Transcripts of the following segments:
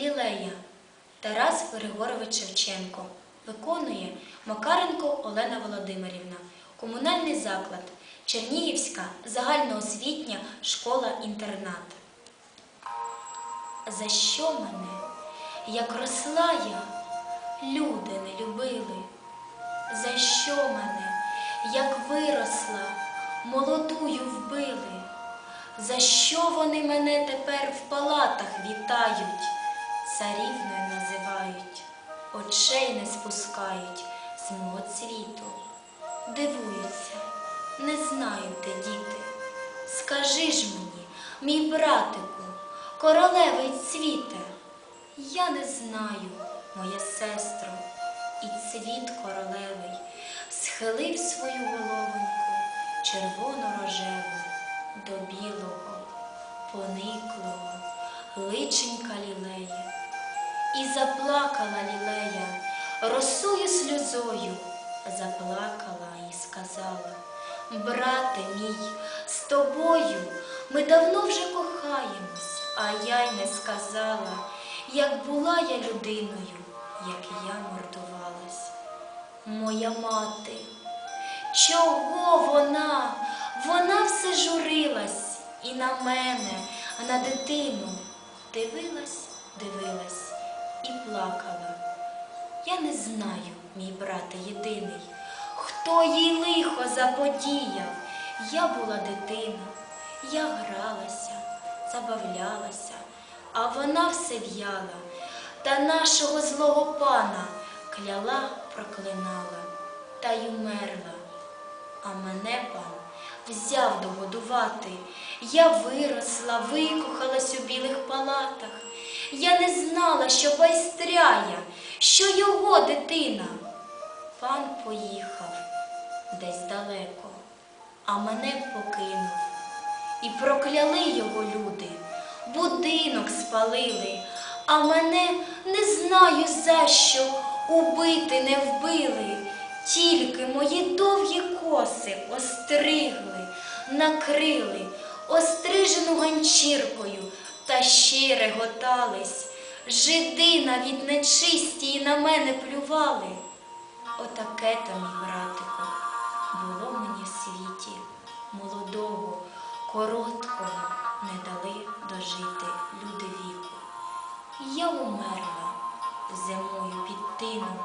Лілея. Тарас Григорович Шевченко. Виконує Макаренко Олена Володимирівна, комунальний заклад, Чернігівська загальноосвітня школа-інтернат. За що мене, як росла я, люди не любили? За що мене, як виросла, молодую вбили? За що вони мене тепер в палатах вітають, царівною називають, очей не спускають з мого цвіту, дивуються, не знають, де діти. Скажи ж мені, мій братику, королевий цвіте, я не знаю, моя сестро, і цвіт королевий схилив свою головоньку червоно-рожеву до білого, пониклого, личенька. І заплакала лілея, росою сльозою, заплакала і сказала, брате мій, з тобою ми давно вже кохаємось, а я й не сказала, як була я людиною, як я мордувалась. Моя мати, чого вона? Вона все журилась і на мене, а на дитину дивилась, дивилась і плакала. Я не знаю, мій брате єдиний, хто їй лихо заподіяв. Я була дитина, я гралася, забавлялася, а вона все в'яла та нашого злого пана кляла, проклинала та й умерла. А мене пан взяв догодувати. Я виросла, викохалась у білих палатах. Я не знала, що байстряя, що його дитина. Пан поїхав десь далеко, а мене покинув. І прокляли його люди, будинок спалили, а мене не знаю за що убити не вбили. Тільки мої довгі коси остригли, накрили, острижену ганчіркою та ще реготались. Жиди навіть нечисті і на мене плювали. Отаке то, мій братику, було мені в світі молодого, короткого не дали дожити люди віку. Я умерла зимою під тином,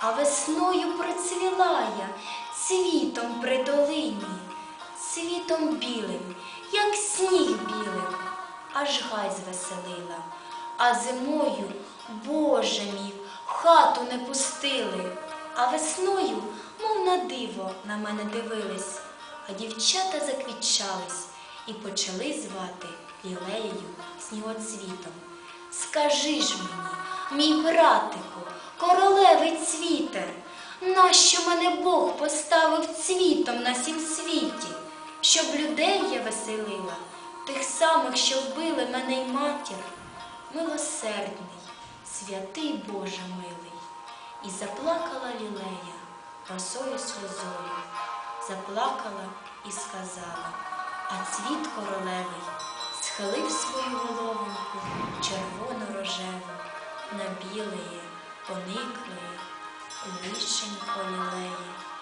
а весною процвіла я цвітом при долині, цвітом білим, аж гай звеселила, а зимою, Боже мій, хату не пустили, а весною, мов на диво, на мене дивились, а дівчата заквітчались і почали звати лілеєю снігоцвітом. Скажи ж мені, мій братику, королевий цвіте, нащо мене Бог поставив цвітом на сім світі, щоб людей я веселила, тих самих, що вбили мене й матір, милосердний, святий Боже милий, і заплакала лілея росою сльозою, заплакала і сказала, а цвіт королевий схилив свою головоньку червоно-рожеву, на білеє, пониклеє, лишенько лілеє.